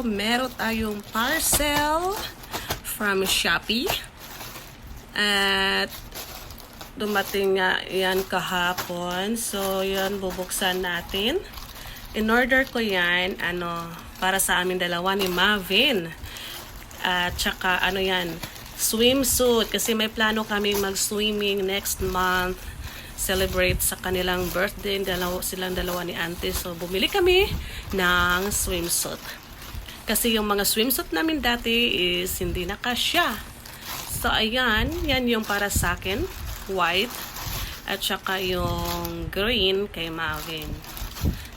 meron tayong parcel from Shopee. At dumating nga yan kahapon. So, yan bubuksan natin. In order ko yan, ano, para sa amin dalawa ni Marvin. At saka, ano yan, swimsuit. Kasi may plano kami mag-swimming next month. Celebrate sa kanilang birthday. Dalaw, silang dalawa ni auntie. So, bumili kami ng swimsuit. Kasi yung mga swimsuit namin dati is hindi na kasya. So, ayan. Yan yung para sa akin. White. At saka yung green kay Marvin.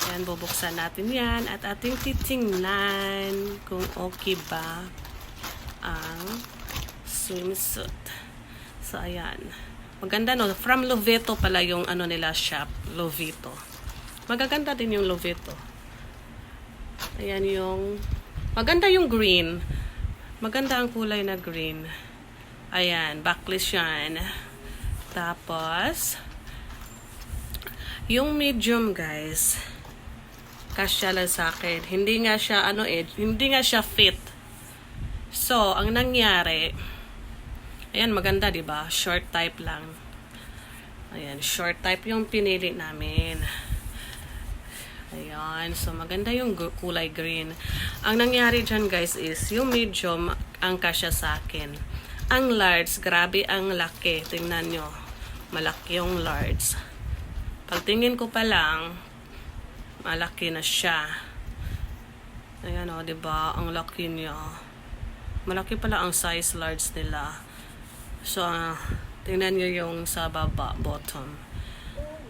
Ayan, bubuksan natin yan. At ating titingnan kung okay ba ang swimsuit. So, ayan. Maganda no. From Loveto pala yung ano nila shop. Loveto. Magaganda din yung Loveto. Ayan yung... Maganda yung green. Maganda ang kulay na green. Ayan, backless yan. Tapos, yung medium guys, kasya lang sa akin. Hindi nga siya, ano eh, hindi nga siya fit. So, ang nangyari, ayan, maganda, di ba Short type lang. Ayan, short type yung pinili namin. Ayan, so maganda yung kulay green. Ang nangyari dyan guys is, yung medium ang kasya sa akin. Ang large, grabe ang laki. Tingnan nyo, malaki yung large. Pagtingin ko pa lang, malaki na siya. Ayan o, di ba Ang laki niya. Malaki pala ang size large nila. So, ah, tingnan nyo yung sa baba, bottom.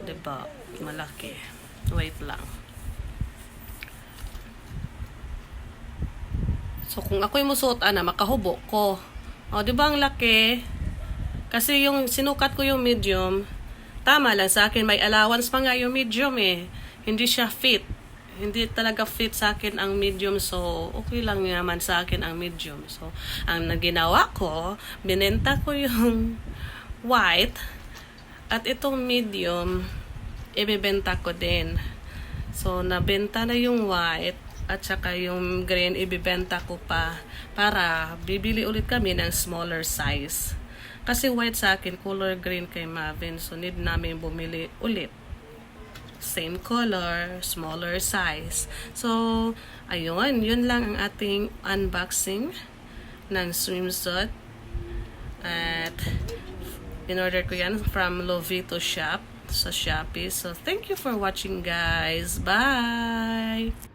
Di ba Malaki. Wait lang. So, kung ako'y musuot, ana, makahubo ko. O, di ba ang laki? Kasi yung sinukat ko yung medium, tama lang sa akin, may allowance pa nga yung medium eh. Hindi siya fit. Hindi talaga fit sa akin ang medium, so okay lang naman sa akin ang medium. So, ang naginawa ko, binenta ko yung white, at itong medium, ibibenta ko din. So, nabenta na yung white, at saka yung green, ibibenta ko pa para bibili ulit kami ng smaller size. Kasi white sa akin, color green kay Marvin. So, need namin bumili ulit. Same color, smaller size. So, ayun. Yun lang ang ating unboxing ng swimsuit. At, in order ko yan from Lovito Shop sa Shopee. So, thank you for watching guys. Bye!